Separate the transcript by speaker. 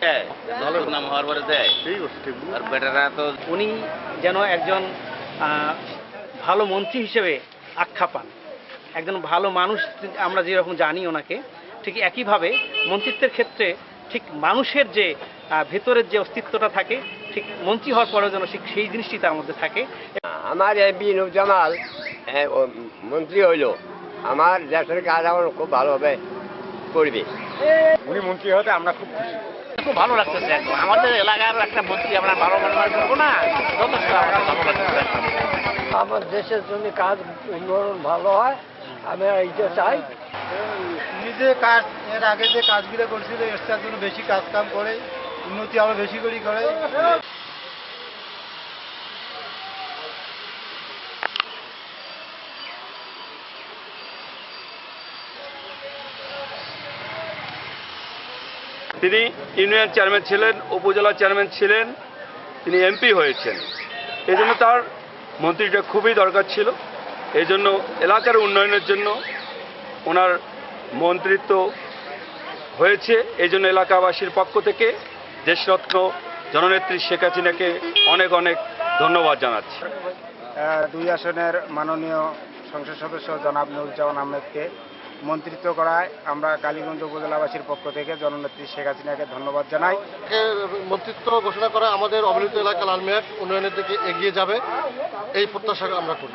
Speaker 1: হ্যাঁ, নাম হওয়ার পরে আর বেটারা তো
Speaker 2: উনি যেন একজন ভালো মন্ত্রী হিসেবে আখ্যা পান। একজন ভালো মানুষ আমরা যেরকম জানি ওনাকে ঠিক একইভাবে মন্ত্রিত্বের ক্ষেত্রে ঠিক মানুষের যে ভেতরের যে অস্তিত্বটা থাকে ঠিক মন্ত্রী হওয়ার পরেও যেন ঠিক সেই জিনিসটি তার মধ্যে থাকে।
Speaker 3: আমার এই জামাল হ্যাঁ, মন্ত্রী হইল। আমার দেশের কাজ আমার খুব ভালো হবে। করবে।
Speaker 4: উনি মন্ত্রী হতে আমরা খুব খুশি।
Speaker 1: খুব ভালো লাগতেছে। আমাদের এলাকার একটা মন্ত্রী আমরা ভালো মনে করব না যথেষ্ট আমাদের ভালো লাগতেছে।
Speaker 5: আমার দেশের জন্য কাজ উন্নয়ন ভালো হয় আমি এইটা চাই।
Speaker 6: উনি যে কাজ এর আগে যে কাজগুলো করছিল এর জন্য বেশি কাজ কাম করে উন্নতি আরও বেশি করে করে।
Speaker 7: তিনি ইউনিয়ন চেয়ারম্যান ছিলেন, উপজেলা চেয়ারম্যান ছিলেন, তিনি এমপি হয়েছেন। এই জন্য তার মন্ত্রীটা খুবই দরকার ছিল। এই জন্য এলাকার উন্নয়নের জন্য ওনার মন্ত্রিত্ব হয়েছে। এই জন্য এলাকাবাসীর পক্ষ থেকে দেশরত্ন জননেত্রী শেখ হাসিনাকে অনেক অনেক ধন্যবাদ জানাচ্ছি।
Speaker 6: দুই আসনের মাননীয় সংসদ সদস্য জনাব নুরুজ্জামান আহমেদকে মন্ত্রিত্ব করায় আমরা কালীগঞ্জ উপজেলাবাসীর পক্ষ থেকে জননেত্রী শেখ হাসিনাকে ধন্যবাদ জানাই।
Speaker 8: মন্ত্রিত্ব ঘোষণা করা আমাদের অবহেলিত এলাকা লালমেঘ উন্নয়নের দিকে এগিয়ে যাবে, এই প্রত্যাশা আমরা করি।